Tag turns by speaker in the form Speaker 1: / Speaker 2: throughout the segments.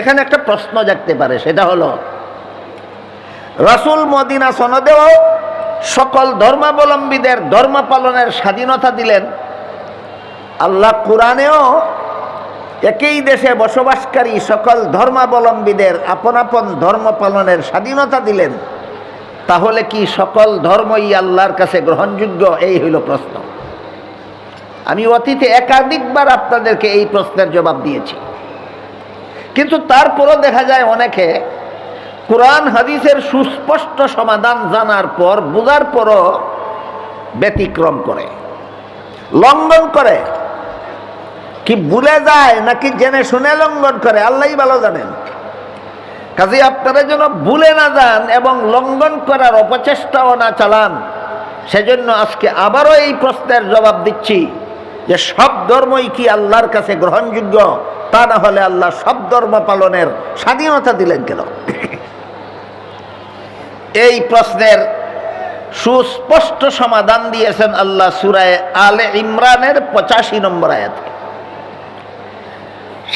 Speaker 1: এখানে একটা প্রশ্ন জাগতে পারে, সেটা হলো, রসুল মদিনা সনদেও সকল ধর্মাবলম্বীদের ধর্ম পালনের স্বাধীনতা দিলেন। আল্লাহ কোরআনেও একই দেশে বসবাসকারী সকল ধর্মাবলম্বীদের আপন আপন ধর্ম পালনের স্বাধীনতা দিলেন। তাহলে কি সকল ধর্মই আল্লাহর কাছে গ্রহণযোগ্য? এই হইল প্রশ্ন। আমি অতীতে একাধিকবার আপনাদেরকে এই প্রশ্নের জবাব দিয়েছি। কিন্তু তারপরও দেখা যায় অনেকে কোরআন হাদিসের সুস্পষ্ট সমাধান জানার পর, বোঝার পরও ব্যতিক্রম করে, লঙ্ঘন করে। কি ভুলে যায় নাকি জেনে শুনে লঙ্ঘন করে, আল্লাহই ভালো জানেন। কাজে আপনারা যেন ভুলে না যান এবং লঙ্ঘন করার অপচেষ্টাও না চালান, সেজন্য আজকে আবারও এই প্রশ্নের জবাব দিচ্ছি যে সব ধর্মই কি আল্লাহর কাছে গ্রহণযোগ্য? তা না হলে আল্লাহ সব ধর্ম পালনের স্বাধীনতা দিলেন কেন? এই প্রশ্নের সুস্পষ্ট সমাধান দিয়েছেন আল্লাহ সুরায় আলে ইমরানের পঁচাশি নম্বর আয়াত।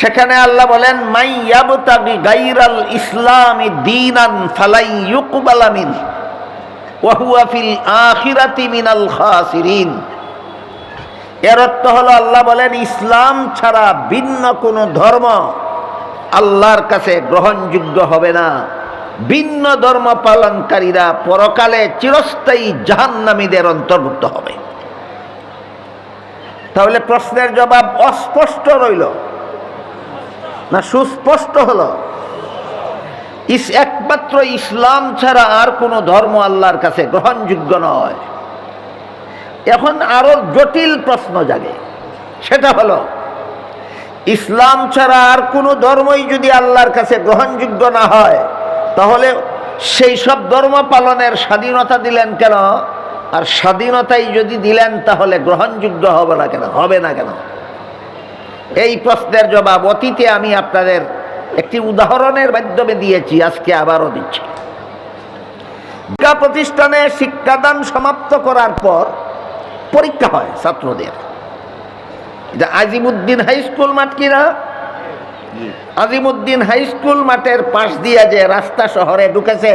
Speaker 1: সেখানে আল্লাহ বলেন, মাই ইয়াবতাগি গাইরাল ইসলামি দীনান ফালাই ইউকবালা মিন, ওয়া হুয়া ফিল আখিরাতি মিনাল খাসিরিন। এর অর্থ হলো আল্লাহ বলেন, ইসলাম ছাড়া ভিন্ন কোনো ধর্ম আল্লাহর কাছে গ্রহণযোগ্য হবে না। ভিন্ন ধর্ম পালনকারীরা পরকালে চিরস্থায়ী জাহান্নামীদের অন্তর্ভুক্ত হবে। তাহলে প্রশ্নের জবাব অস্পষ্ট রইল না সুস্পষ্ট হলো? একমাত্র ইসলাম ছাড়া আর কোনো ধর্ম আল্লাহর কাছে গ্রহণযোগ্য নয়। এখন আরও জটিল প্রশ্ন জাগে। সেটা হলো, ইসলাম ছাড়া আর কোনো ধর্মই যদি আল্লাহর কাছে গ্রহণযোগ্য না হয়, তাহলে সেই সব ধর্ম পালনের স্বাধীনতা দিলেন কেন? আর স্বাধীনতাই যদি দিলেন, তাহলে গ্রহণযোগ্য হবে না কেন? হবে না কেন? এই প্রশ্নের জবাব অতীতে আমি আপনাদের একটি উদাহরণের মাধ্যমে দিয়েছি, আজকে আবারও দিচ্ছি। শিক্ষা প্রতিষ্ঠানে শিক্ষাদান সমাপ্ত করার পর পরীক্ষা হয় ছাত্রদের। এটা আজিমুদ্দিন হাই স্কুল মাঠ কিনা? আজিমুদ্দিন হাই স্কুল মাঠের পাশ দিয়ে যে রাস্তা শহরে ঢুকেছে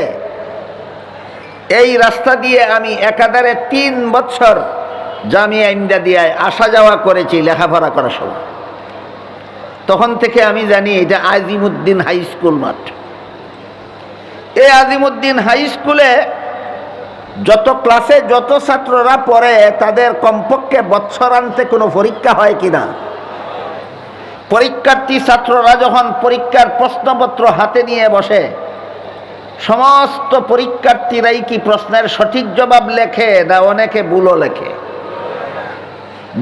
Speaker 1: এই রাস্তা দিয়ে আমি একাধারে তিন বছর জামিয়া ইন্দাদিয়ায় আসা যাওয়া করেছি লেখাপড়া করার সময়। তখন থেকে আমি জানি এটা আজিমুদ্দিন হাই স্কুল মাঠ। এই আজিমুদ্দিন হাই স্কুলে যত ক্লাসে যত ছাত্ররা পড়ে, তাদের কমপক্ষে বৎসরান্তে কোনো পরীক্ষা হয় কিনা? পরীক্ষার্থী ছাত্ররা যখন পরীক্ষার প্রশ্নপত্র হাতে নিয়ে বসে, সমস্ত পরীক্ষার্থীরাই কি প্রশ্নের সঠিক জবাব লেখে না অনেকে ভুলও লেখে?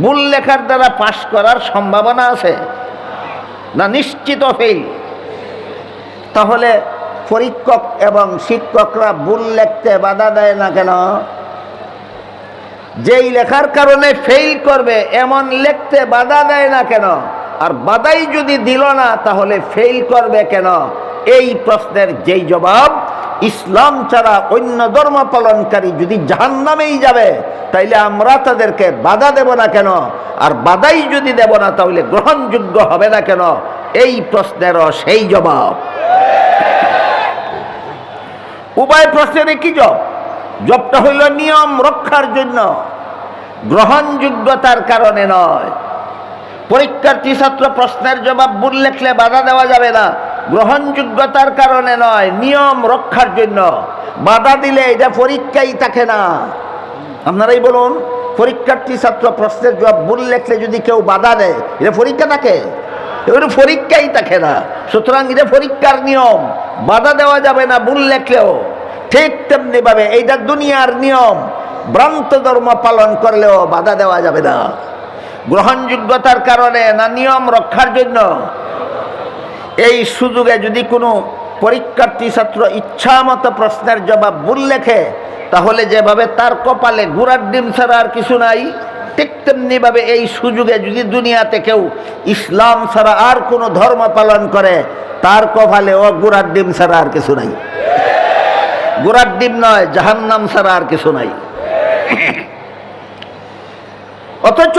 Speaker 1: ভুল লেখার দ্বারা পাশ করার সম্ভাবনা আছে? না নিশ্চিত ফেল? তাহলে পরীক্ষক এবং শিক্ষকরা ভুল লিখতে বাধা দেয় না কেন? যেই লেখার কারণে ফেল করবে, এমন লিখতে বাধা দেয় না কেন? আর বাধাই যদি দিল না, তাহলে ফেল করবে কেন? এই প্রশ্নের যেই জবাব, ইসলাম ছাড়া অন্য ধর্ম পালনকারী যদি জাহান নামেই যাবে, তাইলে আমরা তাদেরকে বাধা দেব না কেন? আর বাধাই যদি দেব না, তাহলে গ্রহণযোগ্য হবে না কেন? এই প্রশ্নেরও সেই জবাব। উভয় প্রশ্নের কি জব জবটা হইল নিয়ম রক্ষার জন্য। গ্রহণযোগ্যতার কারণে নয়। পরীক্ষার্থী ছাত্র প্রশ্নের জবাব ভুল লেখলে বাধা দেওয়া যাবে না। গ্রহণযোগ্যতার কারণে নয়, নিয়ম রক্ষার জন্য। বাধা দিলে এটা পরীক্ষাই থাকে না। আপনারাই বলুন, পরীক্ষার্থী ছাত্র প্রশ্নের জবাব ভুল লেখলে যদি কেউ বাধা দেয়, এটা পরীক্ষা থাকে? এবারে পরীক্ষাই থাকে না। সুতরাং এটা পরীক্ষার নিয়ম। বাধা দেওয়া যাবে না ভুল লেখলেও। ঠিক তেমনি ভাবে এইটা দুনিয়ার নিয়ম। ভ্রান্ত ধর্ম পালন করলেও বাধা দেওয়া যাবে না। গ্রহণযোগ্যতার কারণে না নিয়ম রক্ষার জন্য। এই সুযোগে যদি কোনো পরীক্ষার্থী ছাত্র ইচ্ছা মতো প্রশ্নের জবাব ভুল লেখে, তাহলে যেভাবে তার কপালে গুড়ার ডিম ছাড়া আর কিছু নাই। ঠিক তেমনিভাবে এই সুযোগে যদি দুনিয়াতে কেউ ইসলাম ছাড়া আর কোনো ধর্ম পালন করে, তার কপালে ও গুড়ার ডিম ছাড়া আর কিছু নাই। গোড়ার ডিম নয়, জাহান্নাম ছাড়া আর কিছু নাই। অথচ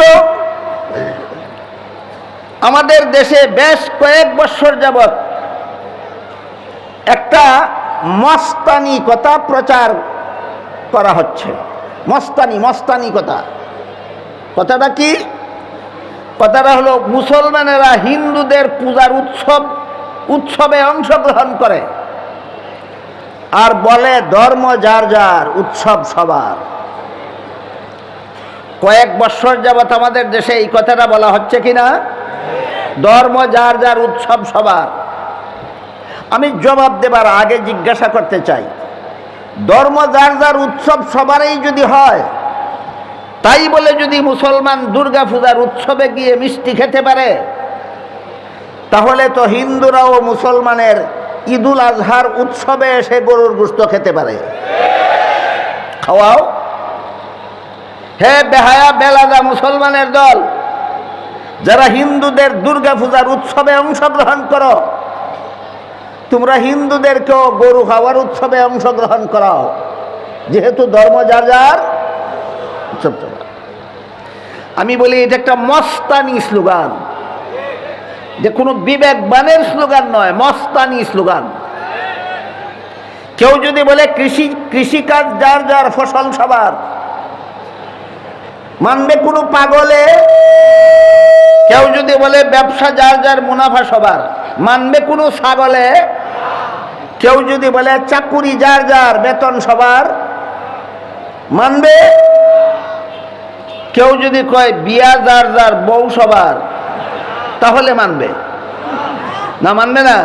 Speaker 1: আমাদের দেশে বেশ কয়েক বছর যাবৎ একটা মস্তানি কথা প্রচার করা হচ্ছে। মস্তানি মস্তানি কথা। কথাটা কি? কথাটা হলো, মুসলমানেরা হিন্দুদের পূজার উৎসব, উৎসবে অংশগ্রহণ করে। আর বলে, ধর্ম যার যার, উৎসব সবার। কয়েক বৎসর যাবৎ আমাদের দেশে এই কথাটা বলা হচ্ছে কিনা? ধর্ম যার যার, উৎসব সবার। আমি জবাব দেবার আগে জিজ্ঞাসা করতে চাই, ধর্ম যার যার, উৎসব সবারই যদি হয় তাই বলে যদি মুসলমান দুর্গা পূজার উৎসবে গিয়ে মিষ্টি খেতে পারে, তাহলে তো হিন্দুরাও মুসলমানের ঈদুল আজহার উৎসবে এসে গরুর গুস্ত খেতে পারে খাওয়াও হে বেহায়া বেলাদা মুসলমানের দল, যারা হিন্দুদের দুর্গা পূজার উৎসবে অংশগ্রহণ করো, তোমরা হিন্দুদেরকেও গরু খাওয়ার উৎসবে অংশগ্রহণ করাও যেহেতু ধর্ম যার যার। আমি বলি এটা একটা মস্তানি স্লোগান। যে কোনো বিবেকবানের স্লোগান নয়, মস্তানি স্লোগান। কেউ যদি বলে, কৃষি, কৃষিকাজ যার যার ফসল সবার। মানবে কোনো পাগলে? কেউ যদি বলে, ব্যবসা যার যার, মুনাফা সবার। মানবে কোনো ছাগলে? কেউ যদি বলে, চাকুরি যার যার, বেতন সবার। মানবে? কেউ যদি কয়, বিয়া যার যার, বউ সবার তাহলে মানবে। না মানবে না?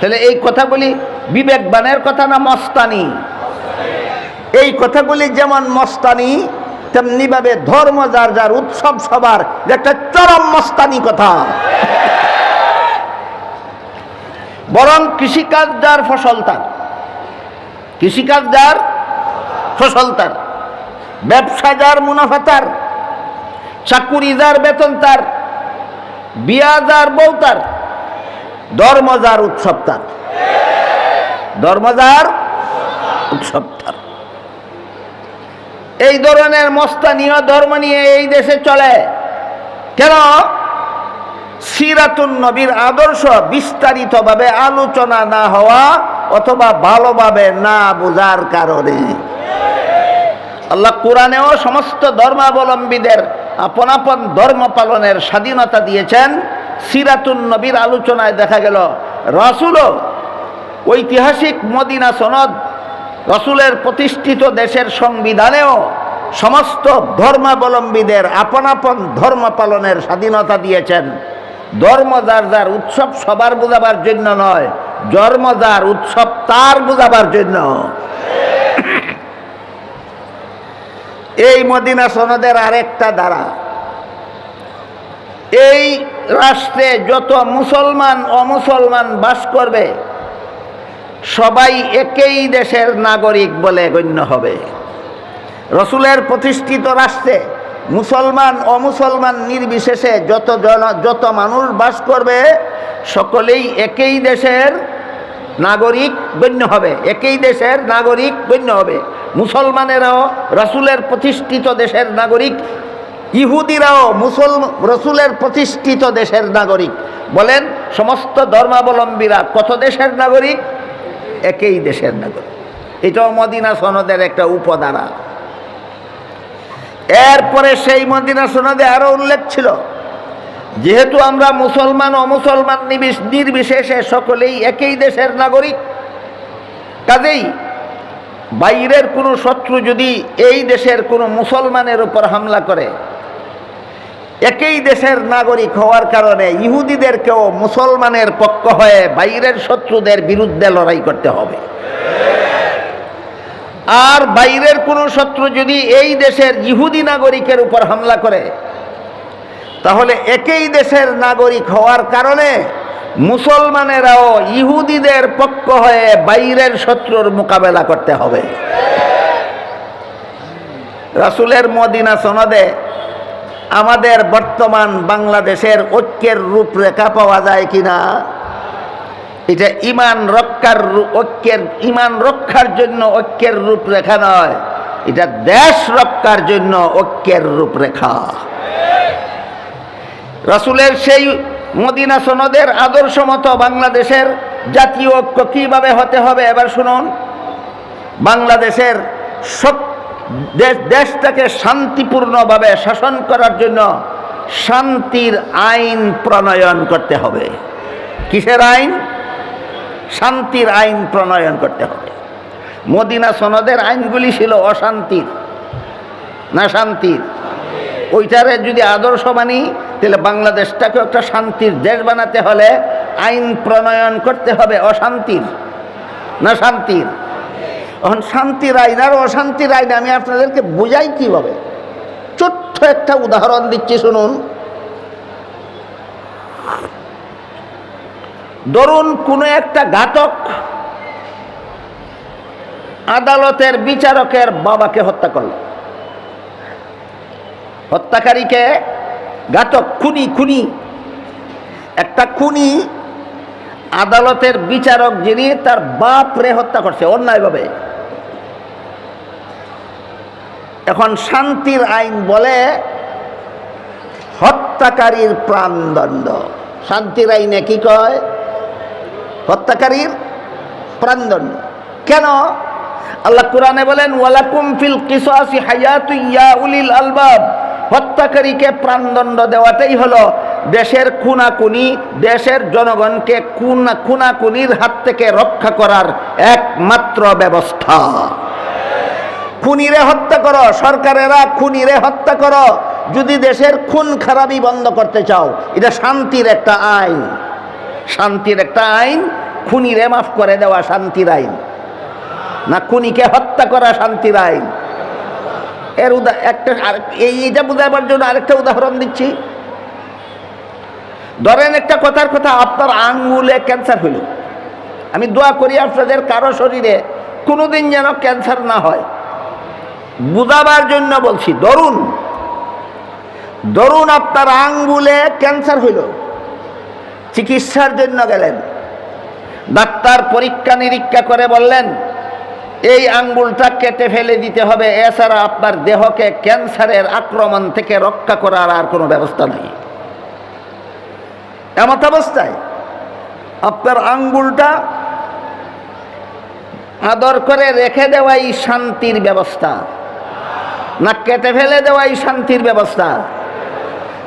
Speaker 1: তাহলে এই কথাগুলি বিবেকবানের কথা না মস্তানি? এই কথাগুলি যেমন মস্তানি, তেমনি ভাবে ধর্ম যার যার, উৎসব সবার একটা চরম মস্তানি কথা। বরং কৃষিকাজ যার ফসল তার। কৃষিকাজ যার ফসল তার। ব্যবসা যার মুনাফা তার চাকুরি যার বেতন তার বিয়া যার বউ তার ধর্ম যার উৎসব তার ধর্ম যার উৎসব তার এই ধরনের মস্তানীয় ধর্ম নিয়ে এই দেশে চলে। কেন? সিরাতুন নবীর আদর্শ বিস্তারিতভাবে আলোচনা না হওয়া অথবা ভালোভাবে না বোঝার কারণে। আল্লাহ কোরআনেও সমস্ত ধর্মাবলম্বীদের আপন আপন ধর্ম পালনের স্বাধীনতা দিয়েছেন। সিরাতুন নবীর আলোচনায় দেখা গেল, রাসুলও ঐতিহাসিক মদিনা সনদ, রসুলের প্রতিষ্ঠিত দেশের সংবিধানেও সমস্ত ধর্মাবলম্বীদের আপন আপন ধর্ম পালনের স্বাধীনতা দিয়েছেন। ধর্ম যার যার উৎসব সবার বোঝাবার জন্য নয়, ধর্ম যার উৎসব তার বোঝাবার জন্য। এই মদিনা সনদের আরেকটা দ্বারা এই রাষ্ট্রে যত মুসলমান, অমুসলমান বাস করবে, সবাই একই দেশের নাগরিক বলে গণ্য হবে। রসুলের প্রতিষ্ঠিত রাষ্ট্রে মুসলমান, অমুসলমান নির্বিশেষে যত জন, যত মানুষ বাস করবে, সকলেই একই দেশের নাগরিক গণ্য হবে, একই দেশের নাগরিক গণ্য হবে। মুসলমানেরাও রসুলের প্রতিষ্ঠিত দেশের নাগরিক, ইহুদিরাও মুসল রসুলের প্রতিষ্ঠিত দেশের নাগরিক। বলেন, সমস্ত ধর্মাবলম্বীরা কত দেশের নাগরিক? একই দেশের নাগরিক। এটাও মদিনা সনদের একটা উপধারা। এরপরে সেই মদিনা সনদে আরও উল্লেখ ছিল, যেহেতু আমরা মুসলমান, অমুসলমান নিবিশ- নির্বিশেষে সকলেই একই দেশের নাগরিক, কাজেই বাইরের কোনো শত্রু যদি এই দেশের কোনো মুসলমানের উপর হামলা করে, একই দেশের নাগরিক হওয়ার কারণে ইহুদিদেরকেও মুসলমানের পক্ষ হয়ে বাইরের শত্রুদের বিরুদ্ধে লড়াই করতে হবে। আর বাইরের কোনো শত্রু যদি এই দেশের ইহুদি নাগরিকের উপর হামলা করে, তাহলে একই দেশের নাগরিক হওয়ার কারণে মুসলমানেরাও ইহুদিদের পক্ষ হয়ে বাইরের শত্রুর মোকাবেলা করতে হবে। রাসুলের মদিনা সনদে আমাদের বর্তমান বাংলাদেশের ঐক্যের রূপরেখা পাওয়া যায় কিনা এটা ইমান রক্ষার ঐক্যের, ইমান রক্ষার জন্য ঐক্যের রূপরেখা নয়। এটা দেশ রক্ষার জন্য ঐক্যের রূপরেখা। রাসুলের সেই মদিনা সনদের আদর্শ মতো বাংলাদেশের জাতীয় ঐক্য কীভাবে হতে হবে? এবার শুনুন। বাংলাদেশের সব দেশ, দেশটাকে শান্তিপূর্ণভাবে শাসন করার জন্য শান্তির আইন প্রণয়ন করতে হবে। কিসের আইন? শান্তির আইন প্রণয়ন করতে হবে। মদিনা সনদের আইনগুলি ছিল অশান্তির। না শান্তির? ওইটারে যদি আদর্শ মানি তাহলে বাংলাদেশটাকে একটা শান্তির দেশ বানাতে হলে আইন প্রণয়ন করতে হবে অশান্তির, না শান্তির? এখন শান্তির আইন আর অশান্তির আইন আমি আপনাদেরকে বুঝাই কীভাবে? ছোট্ট একটা উদাহরণ দিচ্ছি, শুনুন। ধরুন কোনো একটা ঘাতক আদালতের বিচারকের বাবাকে হত্যা করল। হত্যাকারীকে ঘাতক, খুনি খুনি। একটা খুনি আদালতের বিচারক যিনি, তার বাপ রে হত্যা করছে অন্যায়ভাবে। এখন শান্তির আইন বলে হত্যাকারীর প্রাণদণ্ড। শান্তির আইনে কি কয়? হত্যাকারীর প্রাণদণ্ড। কেন? আল্লাহ কোরআনে বলেন, ওয়ালাকুম ফিল কিসাসি হায়াতু ইয়া উলিল আলবাব। হত্যাকারীকে প্রাণদণ্ড দেওয়াটাই হলো দেশের খুনাকুনি দেশের জনগণকে খুনা খুনাকুনির হাত থেকে রক্ষা করার একমাত্র ব্যবস্থা। খুনিরে হত্যা করো, সরকারেরা খুনিরে হত্যা করো। যদি দেশের খুন খারাপি বন্ধ করতে চাও, এটা শান্তির একটা আইন। শান্তির একটা আইন, খুনিরে মাফ করে দেওয়া শান্তির আইন। না খুনিকে হত্যা করা শান্তির আইন। এর উদা, একটা, আর এই এটা বোঝাবার জন্য আরেকটা উদাহরণ দিচ্ছি। ধরেন একটা কথার কথা, আপনার আঙ্গুলে ক্যান্সার হইল। আমি দোয়া করি আপনাদের, কারও শরীরে কোনোদিন যেন ক্যান্সার না হয়। বুঝাবার জন্য বলছি, ধরুন ধরুন আপনার আঙ্গুলে ক্যান্সার হইল। চিকিৎসার জন্য গেলেন। ডাক্তার পরীক্ষা নিরীক্ষা করে বললেন এই আঙ্গুলটা কেটে ফেলে দিতে হবে, এছাড়া আপনার দেহকে ক্যান্সারের আক্রমণ থেকে রক্ষা করার আর কোনো ব্যবস্থা নেই। এমত অবস্থায় আপনার আঙ্গুলটা আদর করে রেখে দেওয়াই শান্তির ব্যবস্থা, না কেটে ফেলে দেওয়াই শান্তির ব্যবস্থা।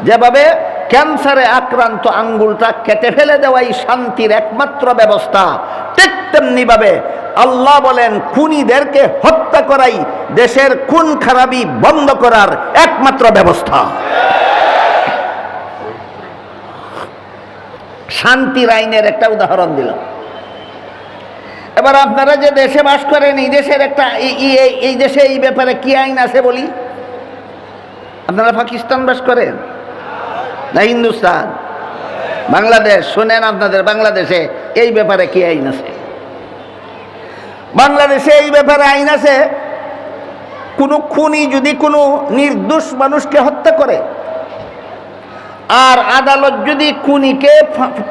Speaker 1: যেভাবে ক্যান্সারে আক্রান্ত আঙ্গুলটা কেটে ফেলে দেওয়াই শান্তির একমাত্র ব্যবস্থা, ঠিক তেমনিভাবে আল্লাহ বলেন, খুনিদেরকে হত্যা করাই দেশের খুন খারাপি বন্ধ করার একমাত্র ব্যবস্থা। শান্তির আইনের একটা উদাহরণ দিলাম। এবার আপনারা যে দেশে বাস করেন, এই দেশের একটা, এই দেশে এই ব্যাপারে কি আইন আছে বলি? আপনারা পাকিস্তান বাস করেন? না হিন্দুস্তান? বাংলাদেশ, শোনেন আপনাদের বাংলাদেশে এই ব্যাপারে কি আইন আছে? বাংলাদেশে এই ব্যাপারে আইন আছে। কোনো খুনি যদি কোনো নির্দোষ মানুষকে হত্যা করে, আর আদালত যদি খুনিকে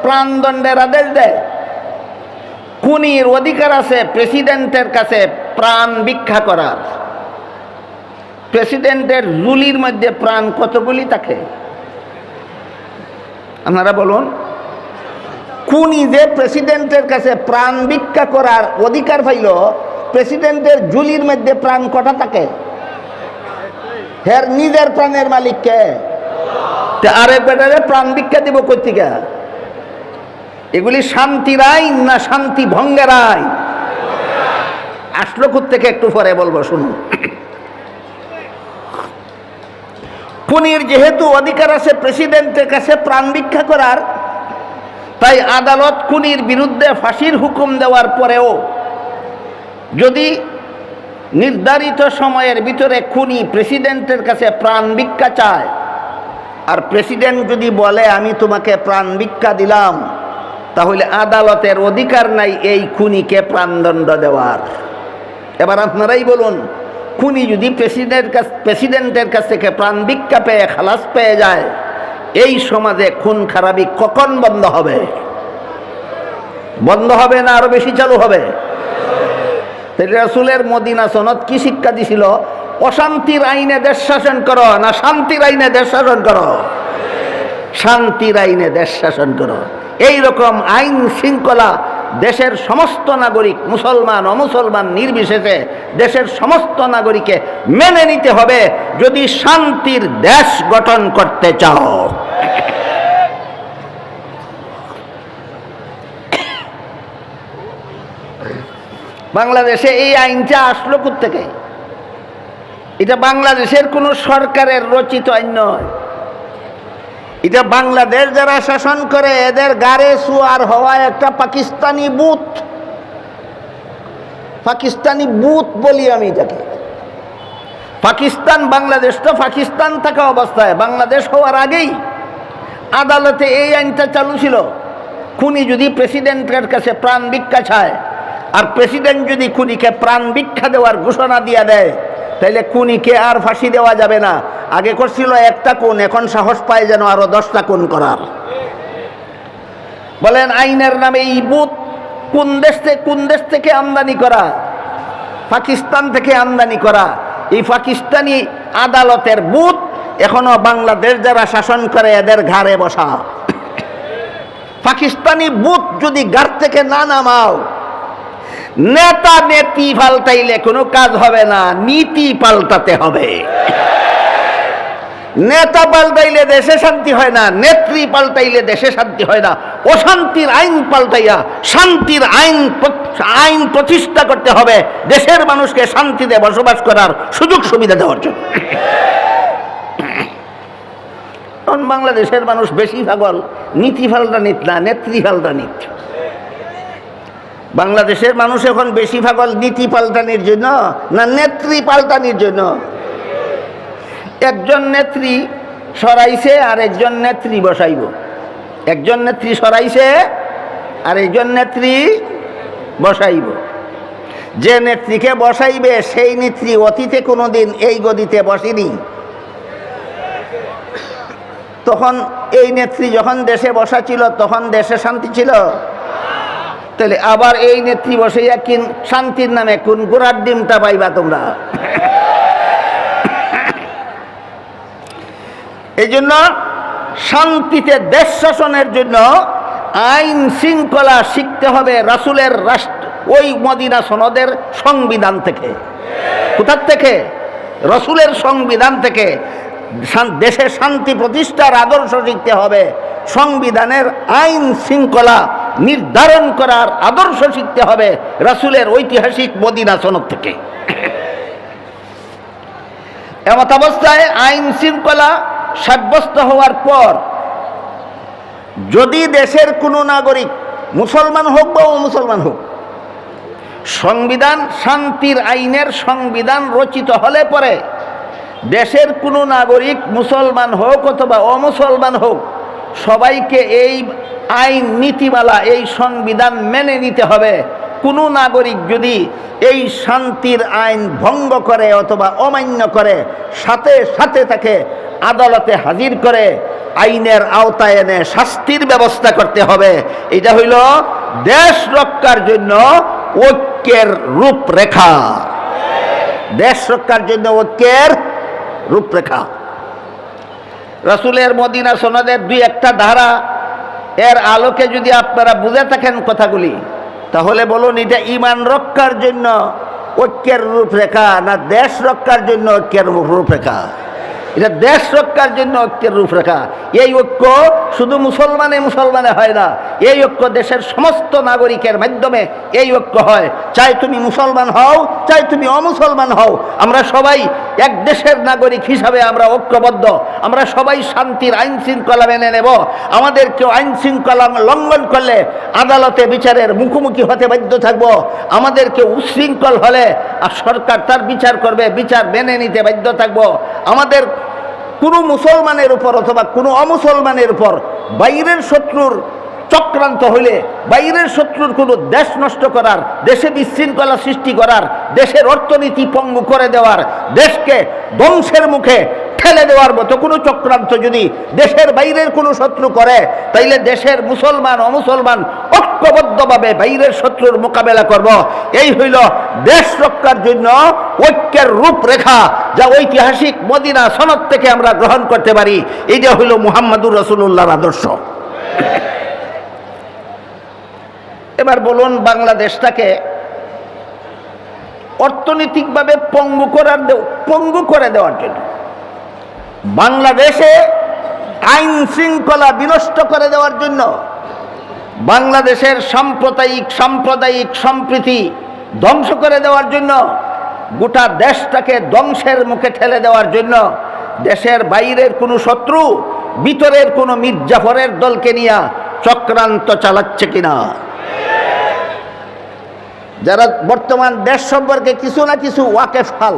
Speaker 1: প্রাণদণ্ডের আদেশ দেয়, খুনির অধিকার আছে প্রেসিডেন্টের কাছে প্রাণ ভিক্ষা করার। প্রেসিডেন্টের জুলির মধ্যে প্রাণ কতগুলি থাকে? আপনারা বলুন। খুনি যে প্রেসিডেন্টের কাছে প্রাণ ভিক্ষা করার অধিকার পাইল, প্রেসিডেন্টের জুলির মধ্যে প্রাণ কটা থাকে? হের নিজের প্রাণের মালিককে আরেক বেটারে প্রাণ ভিক্ষা দিব কর্তিকা এগুলি শান্তির আইন না শান্তি ভঙ্গের আইন আসলো থেকে একটু পরে বলব, শুনুন। খুনির যেহেতু অধিকার আছে, প্রেসিডেন্টের কাছে প্রাণ ভিক্ষা করার তাই আদালত খুনির বিরুদ্ধে ফাঁসির হুকুম দেওয়ার পরেও যদি নির্ধারিত সময়ের ভিতরে খুনি প্রেসিডেন্টের কাছে প্রাণ ভিক্ষা চায়, আর প্রেসিডেন্ট যদি বলে, আমি তোমাকে প্রাণ ভিক্ষা দিলাম, তাহলে আদালতের অধিকার নাই এই খুনিকে প্রাণদণ্ড দেওয়ার। এবার আপনারাই বলুন, খুনি যদি প্রেসিডেন্ট কাছ প্রেসিডেন্টের কাছ থেকে প্রাণ ভিক্ষা পেয়ে খালাস পেয়ে যায় এই সমাজে খুন খারাপি কখন বন্ধ হবে? বন্ধ হবে না আরও বেশি চালু হবে? রসুলের মদিনা সনদ কি শিক্ষা দিছিল? অশান্তির আইনে দেশ শাসন করো না শান্তির আইনে দেশ শাসন করো? শান্তির আইনে দেশ শাসন করো। এইরকম আইন শৃঙ্খলা দেশের সমস্ত নাগরিক, মুসলমান, অমুসলমান, নির্বিশেষে দেশের সমস্ত নাগরিককে মেনে নিতে হবে যদি শান্তির দেশ গঠন করতে চাও। বাংলাদেশে এই আইনটা আসলো থেকে এটা বাংলাদেশের কোনো সরকারের রচিত আইন নয়। এটা বাংলাদেশ যারা শাসন করে, এদের গাড়ে সুয়ার হওয়া একটা পাকিস্তানি বুথ। পাকিস্তানি বুথ বলি আমি এটাকে। পাকিস্তান, বাংলাদেশ তো পাকিস্তান থাকা অবস্থায়। বাংলাদেশ হওয়ার আগেই আদালতে এই আইনটা চালু ছিল। খুনি যদি প্রেসিডেন্টের কাছে প্রাণ ভিক্ষা চায়, আর প্রেসিডেন্ট যদি খুনিকে প্রাণ ভিক্ষা দেওয়ার ঘোষণা দিয়ে দেয়, তাহলে খুনিকে আর ফাঁসি দেওয়া যাবে না। আগে করছিল একটা কোন এখন সাহস পায় যেন আরও দশটা কোন করার। বলেন, আইনের নামে এই বুথ কোন দেশ থেকে কোন দেশ থেকে আমদানি করা? পাকিস্তান থেকে আমদানি করা। এই পাকিস্তানি আদালতের বুথ এখনও বাংলাদেশ যারা শাসন করে, এদের ঘাড়ে বসা। পাকিস্তানি বুথ যদি গার থেকে না নামাও, নেতা নেতি পাল্টাইলে কোনো কাজ হবে না, নীতি পাল্টাতে হবে। নেতা পাল্টাইলে দেশে শান্তি হয় না, নেত্রী পাল্টাইলে দেশে শান্তি হয় না। অশান্তির আইন পাল্টাইয়া শান্তির আইন আইন প্রতিষ্ঠা করতে হবে। দেশের মানুষকে শান্তিতে বসবাস করার সুযোগ সুবিধা দেওয়ার জন্য। কারণ বাংলাদেশের মানুষ বেশি পাগল, নীতি ফালটা নিত না, নেত্রী ফালটা নিত। বাংলাদেশের মানুষ এখন বেশি পাগল, নীতি পাল্টানির জন্য না, নেত্রী পাল্টানির জন্য। একজন নেত্রী সরাইছে আর একজন নেত্রী বসাইব। একজন নেত্রী সরাইছে আর একজন নেত্রী বসাইব। যে নেত্রীকে বসাইবে, সেই নেত্রী অতীতে কোনোদিন এই গদিতে বসেনি। তখন এই নেত্রী যখন দেশে বসা ছিল, তখন দেশে শান্তি ছিল। তাহলে আবার এই নেত্রী বসাইয়া কিন শান্তির নামে কোন গোড়ার ডিমটা পাইবা তোমরা? এই জন্য শান্তিতে দেশ শাসনের জন্য আইন শৃঙ্খলা শিখতে হবে রাসুলের রাষ্ট্র, ওই মদিনা সনদের সংবিধান থেকে। কোথার থেকে? রসুলের সংবিধান থেকে। দেশে শান্তি প্রতিষ্ঠার আদর্শ শিখতে হবে। সংবিধানের আইন শৃঙ্খলা নির্ধারণ করার আদর্শ শিখতে হবে রাসুলের ঐতিহাসিক মদিনা সনদ থেকে। এমত অবস্থায় আইন শৃঙ্খলা সাব্যস্ত হওয়ার পর, যদি দেশের কোনো নাগরিক মুসলমান হোক বা মুসলমান হোক, সংবিধান, শান্তির আইনের সংবিধান রচিত হলে পরে দেশের কোনো নাগরিক মুসলমান হোক অথবা অমুসলমান হোক, সবাইকে এই আইন নীতিমালা, এই সংবিধান মেনে নিতে হবে। কোনো নাগরিক যদি এই শান্তির আইন ভঙ্গ করে অথবা অমান্য করে, সাথে সাথে তাকে আদালতে হাজির করে, আইনের আওতায় এনে শাস্তির ব্যবস্থা করতে হবে। এটা হইল দেশ রক্ষার জন্য ঐক্যের রূপরেখা। দেশ রক্ষার জন্য ঐক্যের রূপরেখা। রসুলের মদিনা সনদের দুই একটা ধারা, এর আলোকে যদি আপনারা বুঝে থাকেন কথাগুলি। তাহলে বলুন এটা ইমান রক্ষার জন্য ঐক্যের রূপরেখা না দেশ রক্ষার জন্য ঐক্যের রূপরেখা? এটা দেশ রক্ষার জন্য ঐক্যের রূপরেখা। এই ঐক্য শুধু মুসলমানে মুসলমানে হয় না, এই ঐক্য দেশের সমস্ত নাগরিকের মাধ্যমে এই ঐক্য হয়। চাই তুমি মুসলমান হও, চাই তুমি অমুসলমান হও। আমরা সবাই এক দেশের নাগরিক হিসাবে আমরা ঐক্যবদ্ধ। আমরা সবাই শান্তির আইন শৃঙ্খলা মেনে নেব। আমাদের কেউ আইন শৃঙ্খলা লঙ্ঘন করলে আদালতে বিচারের মুখোমুখি হতে বাধ্য থাকব। আমাদের কেউ উশৃঙ্খল হলে আর সরকার তার বিচার করবে, বিচার মেনে নিতে বাধ্য থাকব। আমাদের কোনো মুসলমানের উপর অথবা কোনো অমুসলমানের উপর বাইরের শত্রুর চক্রান্ত হইলে, বাইরের শত্রুর কোনো দেশ নষ্ট করার, দেশে বিশৃঙ্খলা সৃষ্টি করার, দেশের অর্থনীতি পঙ্গু করে দেওয়ার, দেশকে ধ্বংসের মুখে ঠেলে দেওয়ার মতো কোনো চক্রান্ত যদি দেশের বাইরের কোনো শত্রু করে, তাইলে দেশের মুসলমান, অমুসলমান ঐক্যবদ্ধভাবে বাইরের শত্রুর মোকাবেলা করব। এই হইল দেশ রক্ষার জন্য ঐক্যের রূপরেখা যা ঐতিহাসিক মদিনা সনদ থেকে আমরা গ্রহণ করতে পারি। এইটা হইল মুহাম্মদুর রসুল্লাহর আদর্শ। এবার বলুন, বাংলাদেশটাকে অর্থনৈতিকভাবে পঙ্গু করার পঙ্গু করে দেওয়ার জন্য। বাংলাদেশে আইন শৃঙ্খলা বিনষ্ট করে দেওয়ার জন্য বাংলাদেশের সাম্প্রদায়িক সাম্প্রদায়িক সম্প্রীতি ধ্বংস করে দেওয়ার জন্য, গোটা দেশটাকে ধ্বংসের মুখে ঠেলে দেওয়ার জন্য, দেশের বাইরের কোনো শত্রু ভিতরের কোনো মির্জাফরের দলকে নিয়ে চক্রান্ত চালাচ্ছে কিনা? যারা বর্তমান দেশ সম্পর্কে কিছু না কিছু ওয়াকেফ হাল,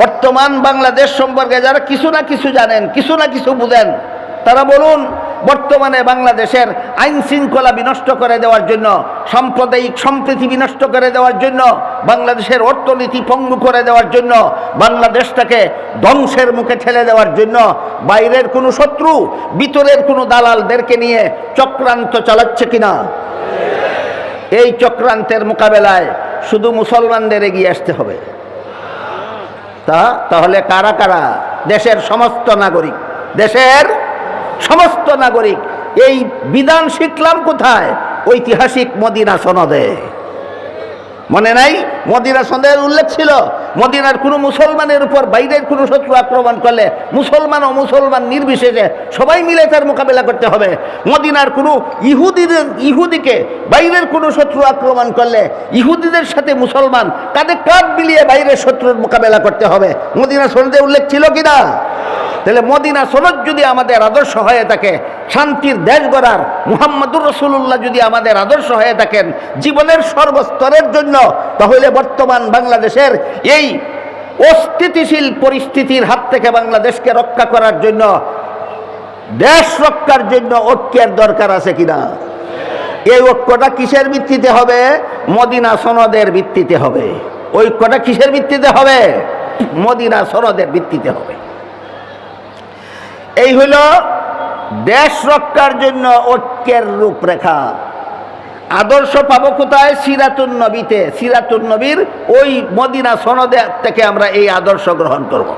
Speaker 1: বর্তমান বাংলাদেশ সম্পর্কে যারা কিছু না কিছু জানেন, কিছু না কিছু বুঝেন, তারা বলুন বর্তমানে বাংলাদেশের আইন শৃঙ্খলা বিনষ্ট করে দেওয়ার জন্য, সাম্প্রদায়িক সম্প্রীতি বিনষ্ট করে দেওয়ার জন্য, বাংলাদেশের অর্থনীতি পঙ্গু করে দেওয়ার জন্য, বাংলাদেশটাকে ধ্বংসের মুখে ঠেলে দেওয়ার জন্য, বাইরের কোনো শত্রু ভিতরের কোনো দালালদেরকে নিয়ে চক্রান্ত চালাচ্ছে কিনা? এই চক্রান্তের মোকাবেলায় শুধু মুসলমানদের এগিয়ে আসতে হবে। তা, তাহলে কারা কারা? দেশের সমস্ত নাগরিক, দেশের সমস্ত নাগরিক, এই বিধান শিখলাম কোথায়? ঐতিহাসিক মদিনা সনদে। মনে নাই? মদিনা সনদের উল্লেখ ছিল। মদিনার কোনো মুসলমানের উপর বাইরের কোনো শত্রু আক্রমণ করলে মুসলমান ও মুসলমান নির্বিশেষে সবাই মিলে তার মোকাবেলা করতে হবে। মদিনার কোনো ইহুদিদের, ইহুদিকে বাইরের কোনো শত্রু আক্রমণ করলে ইহুদিদের সাথে মুসলমান কাঁধে কাঁধ মিলিয়ে বাইরের শত্রুর মোকাবেলা করতে হবে। মদিনা সনদে উল্লেখ ছিল কি না তাহলে মদিনা সনদ যদি আমাদের আদর্শ হয়ে থাকে, শান্তির দেশ গড়ার মুহাম্মদুর রসুল্লাহ যদি আমাদের আদর্শ হয়ে থাকেন জীবনের সর্বস্তরের জন্য, তাহলে বর্তমান বাংলাদেশের এই অস্থিতিশীল পরিস্থিতির হাত থেকে বাংলাদেশকে রক্ষা করার জন্য, দেশ রক্ষার জন্য ঐক্যের দরকার আছে কিনা? এই ঐক্যটা কিসের ভিত্তিতে হবে? মদিনা সনদের ভিত্তিতে হবে। ঐক্যটা কিসের ভিত্তিতে হবে? মদিনা সনদের ভিত্তিতে হবে। এই হইল দেশ রক্ষার জন্য ঐক্যের রূপরেখা। আদর্শ পাবো কোথায়? সিরাতুন নবীতে। সিরাতুন নবীর ওই মদিনা সনদে থেকে আমরা এই আদর্শ গ্রহণ করব।